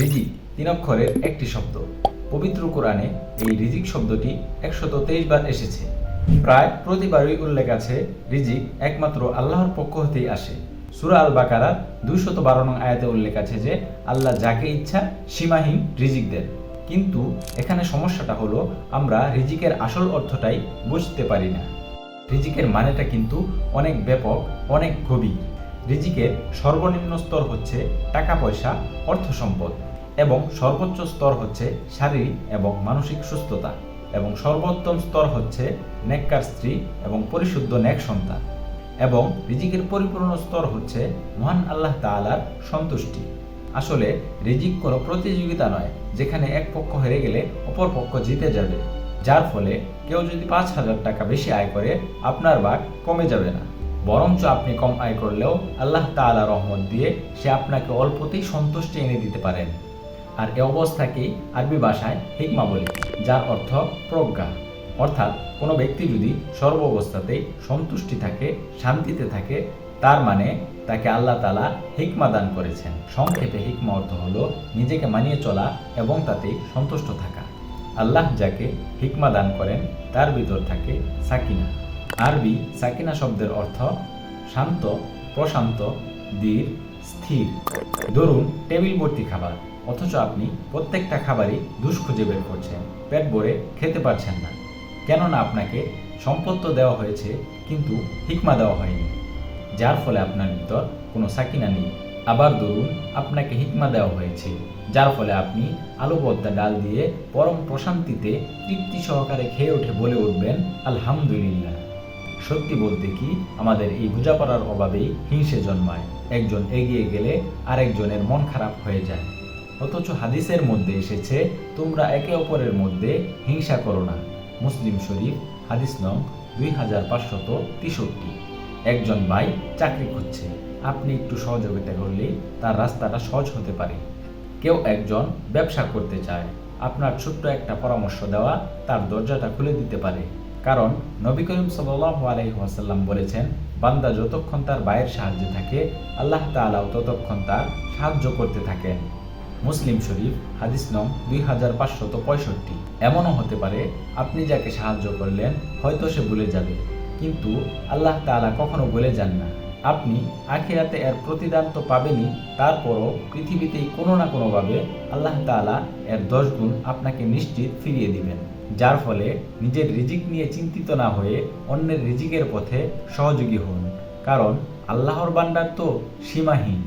রিজিক তিন অক্ষরের একটি শব্দ। পবিত্র কোরআনে এই রিজিক শব্দটি একশত তেইশ বার এসেছে। প্রায় প্রতিবারই উল্লেখ আছে, রিজিক একমাত্র আল্লাহর পক্ষ হতেই আসে। সুরা আল বাকারার দুইশত বারো নং আয়াতে উল্লেখ আছে যে, আল্লাহ যাকে ইচ্ছা, সীমাহীন রিজিক দেন। কিন্তু এখানে সমস্যাটা হলো, আমরা রিজিকের আসল অর্থটাই বুঝতে পারি না। রিজিকের মানেটা কিন্তু অনেক ব্যাপক, অনেক গভীর। রিজিকের সর্বনিম্ন স্তর হচ্ছে টাকা, পয়সা, অর্থ সম্পদ এবং সর্বোচ্চ স্তর হচ্ছে শারীরিক এবং মানসিক সুস্থতা এবং সর্বোত্তম স্তর হচ্ছে নেককার স্ত্রী এবং পরিশুদ্ধ নেক সন্তান এবং রিজিকের পরিপূর্ণ স্তর হচ্ছে মহান আল্লাহ তাআলার সন্তুষ্টি। আসলে রিজিক কোনো প্রতিযোগিতা নয়, যেখানে এক পক্ষ হেরে গেলে অপর পক্ষ জিতে যাবে, যার ফলে কেউ যদি পাঁচ হাজার টাকা বেশি আয় করে, আপনার ভাগ কমে যাবে না। বরঞ্চ আপনি কম আয় করলেও আল্লাহ তাআলা রহমত দিয়ে সে আপনাকে অল্পতেই সন্তুষ্টি এনে দিতে পারেন। আর এ অবস্থাকেই আরবি ভাষায় হিকমা বলে, যার অর্থ প্রজ্ঞা। অর্থাৎ কোনো ব্যক্তি যদি সর্ব অবস্থাতেই সন্তুষ্টি থাকে, শান্তিতে থাকে, তার মানে তাকে আল্লাহ তালা হিকমা দান করেছেন। সংক্ষেপে হিকমা অর্থ হলো নিজেকে মানিয়ে চলা এবং তাতেই সন্তুষ্ট থাকা। আল্লাহ যাকে হিকমা দান করেন, তার ভিতর থাকে সাকিনা। আরবি সাকিনা শব্দের অর্থ শান্ত, প্রশান্ত, ধীর, স্থির। ধরুন, টেবিল ভর্তি খাবার, অথচ আপনি প্রত্যেকটা খাবারই দুষ খুঁজে বের করছেন, পেট ভরে খেতে পারছেন না। কেননা আপনাকে সম্পদ তো দেওয়া হয়েছে, কিন্তু হিকমা দেওয়া হয়নি। যার ফলে আপনার ভিতর কোনো সাকিনা নেই। আবার ধরুন, আপনাকে হিকমা দেওয়া হয়েছে, যার ফলে আপনি আলু পদ্মা ডাল দিয়ে পরম প্রশান্তিতে তৃপ্তি সহকারে খেয়ে উঠে বলে উঠবেন, আলহামদুলিল্লাহ। সত্যি বলতে কি, আমাদের এই বোঝাপড়ার অভাবেই হিংসে জন্মায়। একজন এগিয়ে গেলে আরেকজনের মন খারাপ হয়ে যায়। অথচ হাদিসের মধ্যে এসেছে, তোমরা একে অপরের মধ্যে হিংসা করো না। মুসলিম শরীফ, হাদিস নং দুই হাজার পাঁচশত তেষট্টি। একজন ভাই চাকরি খুঁজছে। আপনি একটু সহযোগিতা করলেই তার রাস্তাটা সহজ হতে পারে। কেউ একজন ব্যবসা করতে চায়। আপনার ছোট্ট একটা পরামর্শ দেওয়া তার দরজাটা খুলে দিতে পারে। কারণ নবী করিম সাল্লাল্লাহু আলাইহি বলেছেন, বান্দা যতক্ষণ তার ভাইয়ের সাহায্যে থাকে, আল্লাহ তাআলাও ততক্ষণ তার সাহায্য করতে থাকেন। মুসলিম শরীফ, হাদিস নং দুই হাজার পাঁচশত পঁয়ষট্টি। এমনও হতে পারে, আপনি যাকে সাহায্য করলেন, হয়তো সে ভুলে যাবে। কিন্তু আল্লাহ তাআলা কখনো ভুলে যান না। আপনি আখিরাতে এর প্রতিদান তো পাবেনই, তারপরও পৃথিবীতেই কোনো না কোনোভাবে আল্লাহ তাআলা এর দশ গুণ আপনাকে নিশ্চিত ফিরিয়ে দিবেন। যার ফলে নিজের রিজিক নিয়ে চিন্তিত না হয়ে অন্যের রিজিকের পথে সহযোগী হন। কারণ আল্লাহর বান্ডার তো সীমাহীন।